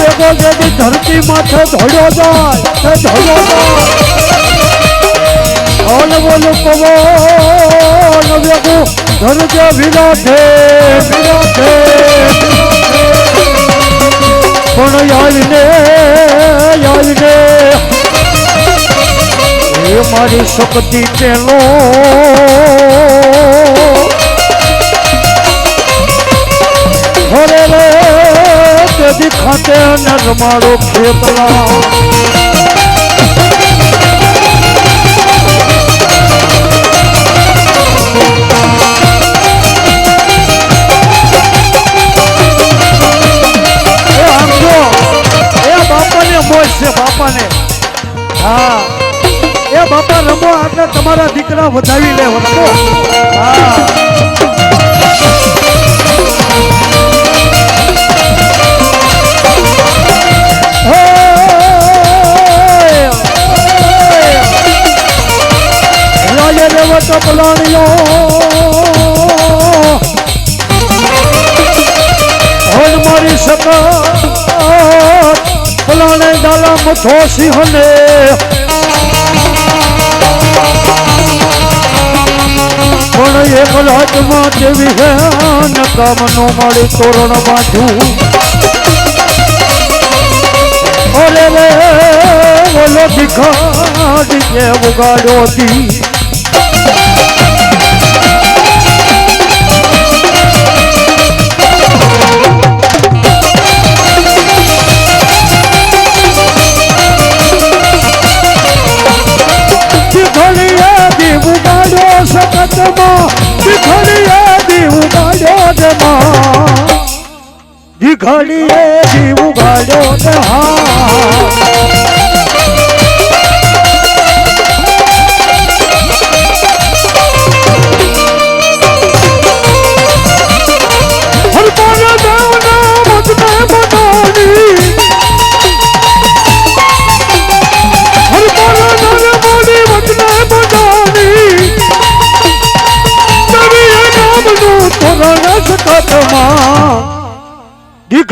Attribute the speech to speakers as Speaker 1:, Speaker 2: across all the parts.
Speaker 1: વેગો જેથી ધરતી માથે ધોડ્યો જાય ધોડ્યો જાય. બોલ પવન વેગો ધરજે વિરાટે વિરાટે પણ યાલને યાલને. એ મારી શક્તિ તેનો. હરે રે તેથી ખાતે ને રમાડો ખેતલા બાપાને હા. એ બાપા રમો એટલે તમારા દીકરા વધાવી લે હા. રેવત પલાણીઓ હોન મારી સકત પલાણે ડાલા મથો સિંહને પણ એક લાટમાં જેવી હે નકામનો મારી તોરણ બાંધ્યું ઓલે રે ઓલો ભિખારી કે ઉગાડ્યો દી ભીખડીએ જીવ ને હા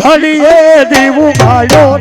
Speaker 1: દીઘડીએ દેવું ગાયો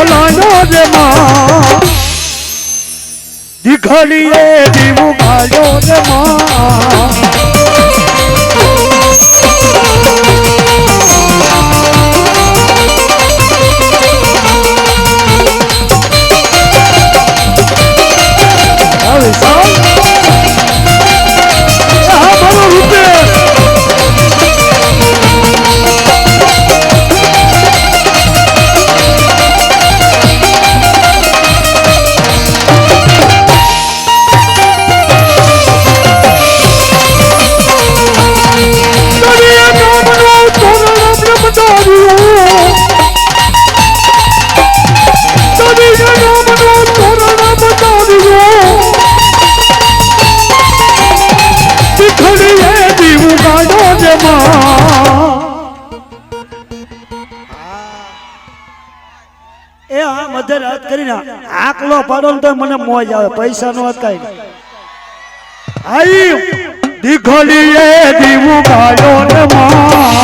Speaker 1: પલાયો રે માં. દીવું ગાયો રે માં. એ હાથ કરીને આકલો પાડો તો મને મોજ આવે. પૈસા નો કઈ આઈ દીઘડીએ દીવું ગાયો ને માં.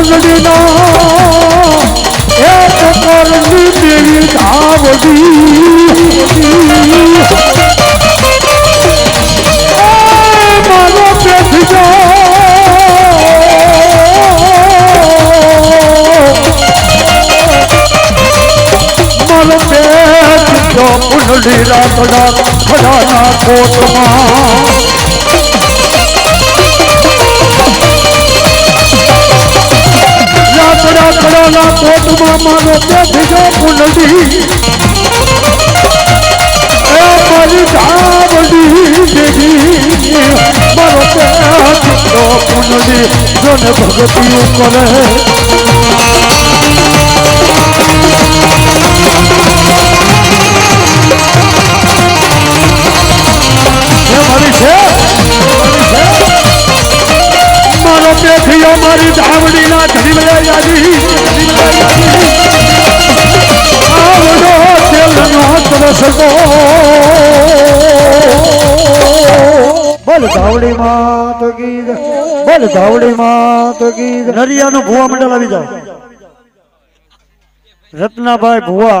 Speaker 1: કુંડળીના એક ટકોરની દેવી ધાવડી મારો રાતડા ખડાના કોટમાં. કડાના કોટમાં મારો બેઠજો કુંડલી એ મારી ધાવડી દેવી મારો કુંડળી જોને ભગતીઓ કરે મારો પેઠિયો મારી તેલનો તરસકો બોલ ધાવડી ભુવા મંડળ આવી જાવ રત્નાભાઈ ભુવા.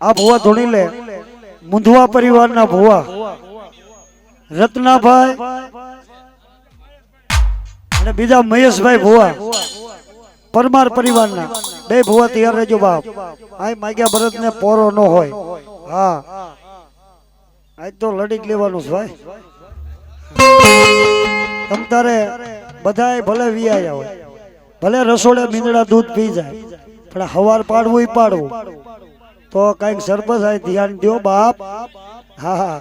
Speaker 1: આ ભુવા ધોણી લે. મુંધવા પરિવારના ભુવા. રત્નાભાઈ અને બીજા મહેશભાઈ ભુવા. પરમાર પરિવારના. બે ભુવા તૈયાર રહેજો બાપ. આય માગ્યા ભરત ને પોરો ન હોય. હા. આજ તો લડી જ લેવાનું છે ભાઈ. તમ તારે બધાય ભલે વિયા હોય. ભલે રસોડે મીંદડા દૂધ પી જાય, પણ હવાર પાડવું પાડવું. તો કંઈક સરપંચ ધ્યાન દ્યો બાપ. હા હા.